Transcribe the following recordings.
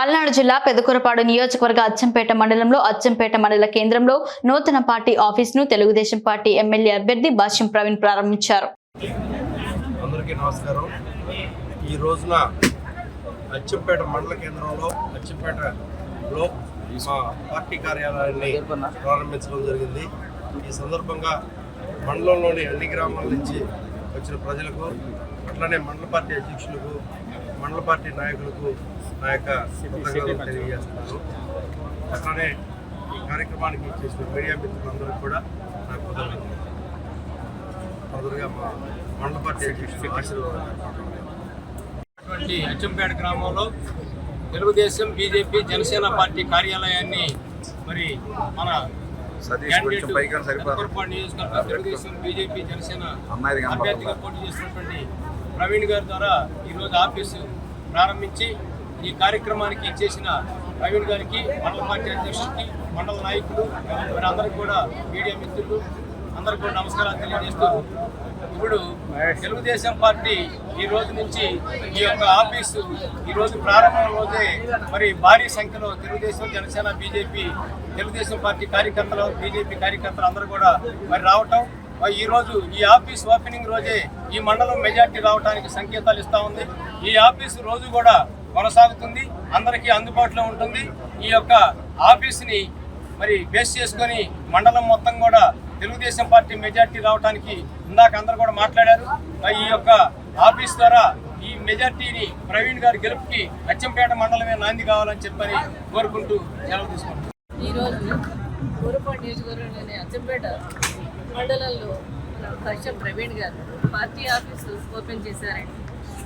పల్నాడు జిల్లా పెదకూరపాడు నియోజకవర్గ అచ్చంపేట మండలంలో అచ్చంపేట మండల కేంద్రంలో నూతన పార్టీ ఆఫీస్ను తెలుగుదేశం పార్టీ ఎమ్మెల్యే అభ్యర్థి భాష్యం ప్రవీణ్ ప్రారంభించారు. అందరికీ నమస్కారం. ఈ రోజున అచ్చంపేట మండల కేంద్రంలో అచ్చంపేటలో మా పార్టీ కార్యాలయాన్ని ప్రారంభించడం జరిగింది. ఈ సందర్భంగా మండలంలోని అన్ని గ్రామాల నుంచి వచ్చిన ప్రజలకు అట్లనే మండల పార్టీ అధ్యక్షులకు మండల పార్టీ నాయకులకు నా యొక్క కృతజ్ఞతలు తెలియజేస్తున్నాను. అట్లనే ఈ కార్యక్రమానికి చేసిన మీడియా మిత్రులందరికీ కూడా నా కృతజ్ఞతలు. మొదలుగా మా మండల పార్టీ అటువంటి అచ్చంపేట గ్రామంలో తెలుగుదేశం బీజేపీ జనసేన పార్టీ కార్యాలయాన్ని మరి మన నియోజకవర్గ తెలుగుదేశం బీజేపీ జనసేన. అభ్యర్థిగా పోటీ చేసినటువంటి ప్రవీణ్ గారి ద్వారా ఈరోజు ఆఫీసు ప్రారంభించి ఈ కార్యక్రమానికి చేసిన ప్రవీణ్ గారికి మండల పార్టీ అధ్యక్షుడికి మండల నాయకులు మరి అందరికి కూడా మీడియా మిత్రులు అందరికీ కూడా నమస్కారాలు తెలియజేస్తూ ఇప్పుడు తెలుగుదేశం పార్టీ ఈ రోజు నుంచి ఈ యొక్క ఆఫీసు ఈ రోజు ప్రారంభం రోజే మరి భారీ సంఖ్యలో తెలుగుదేశం జనసేన బీజేపీ తెలుగుదేశం పార్టీ కార్యకర్తలు బీజేపీ కార్యకర్తలు అందరూ కూడా మరి రావటం ఈరోజు ఈ రోజు ఈ ఆఫీస్ ఓపెనింగ్ రోజే ఈ మండలం మెజార్టీ రావడానికి సంకేతాలు ఇస్తూ ఉంది. ఈ ఆఫీసు రోజు కూడా కొనసాగుతుంది. అందరికీ అందుబాటులో ఉంటుంది. ఈ యొక్క ఆఫీస్ని మరి బేస్ చేసుకొని మండలం మొత్తం కూడా తెలుగుదేశం పార్టీ మెజార్టీ రావడానికి ఇందాక అందరూ కూడా మాట్లాడారు. ఈ యొక్క ఆఫీస్ ద్వారా ఈ మెజార్టీని ప్రవీణ్ గారి గెలుపుకి అచ్చంపేట మండలమే నాంది కావాలని చెప్పని కోరుకుంటూ సెలవు తీసుకుంటాం ఈరోజు ఊరపాడు నియోజకవర్గంలోని అచ్చంపేట మండలంలో మన ప్రవీణ్ గారు పార్టీ ఆఫీసు ఓపెన్ చేశారండి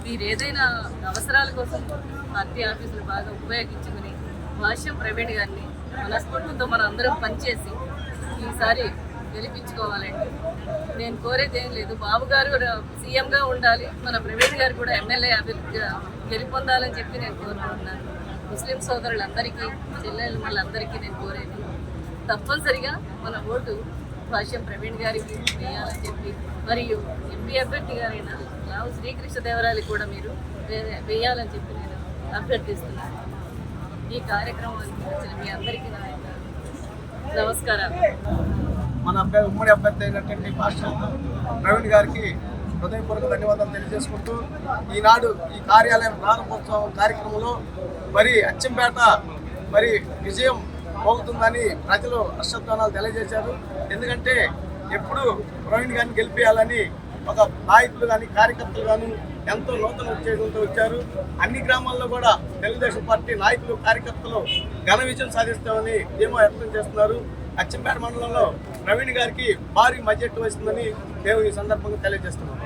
మీరు ఏదైనా అవసరాల కోసం పార్టీ ఆఫీసులు బాగా ఉపయోగించుకుని భాష్యం ప్రవీణ్ గారిని మనస్ఫూర్తితో మన అందరం పనిచేసి ఈసారి గెలిపించుకోవాలండి. నేను కోరేది ఏం లేదు. బాబు గారు సీఎంగా ఉండాలి. మన ప్రవీణ్ గారు కూడా ఎమ్మెల్యే అభివృద్ధిగా గెలుపొందాలని చెప్పి నేను కోరుకుంటున్నాను. ముస్లిం సోదరులందరికీ చెల్లెలు వాళ్ళందరికీ నేను కోరేది తప్పనిసరిగా మన ఓటు భాష్యం ప్రవీణ్ గారికి వేయాలని చెప్పి మరియు ఎంపీ అభ్యర్థి గారైన లావు శ్రీకృష్ణదేవరాయలు కూడా మీరు వేయాలని చెప్పి నేను అభ్యర్థిస్తున్నాను. ఈ కార్యక్రమానికి వచ్చిన మీ అందరికీ నా యొక్క నమస్కారాలు. మన అబ్బాయి ఉమ్మడి అభ్యర్థి అయినటువంటి మాస్టర్ ప్రవీణ్ గారికి హృదయపూర్వక ధన్యవాదాలు తెలియజేసుకుంటూ ఈనాడు ఈ కార్యాలయం ప్రారంభోత్సవం కార్యక్రమంలో మరి అచ్చంపేట మరి విజయం పోగుతుందని ప్రజలు హర్షధ్వానాలు తెలియజేశారు. ఎందుకంటే ఎప్పుడు ప్రవీణ్ గారిని గెలిపించాలని ఒక నాయకులు కానీ కార్యకర్తలు కానీ ఎంతో నూతన ఉత్తేజంతో వచ్చారు. అన్ని గ్రామాల్లో కూడా తెలుగుదేశం పార్టీ నాయకులు కార్యకర్తలు ఘన విజయం సాధిస్తామని ధీమా వ్యక్తం చేస్తున్నారు. అచ్చంపేట మండలంలో ప్రవీణ్ గారికి భారీ మధ్యట్టు వస్తుందని మేము ఈ సందర్భంగా తెలియజేస్తున్నాం.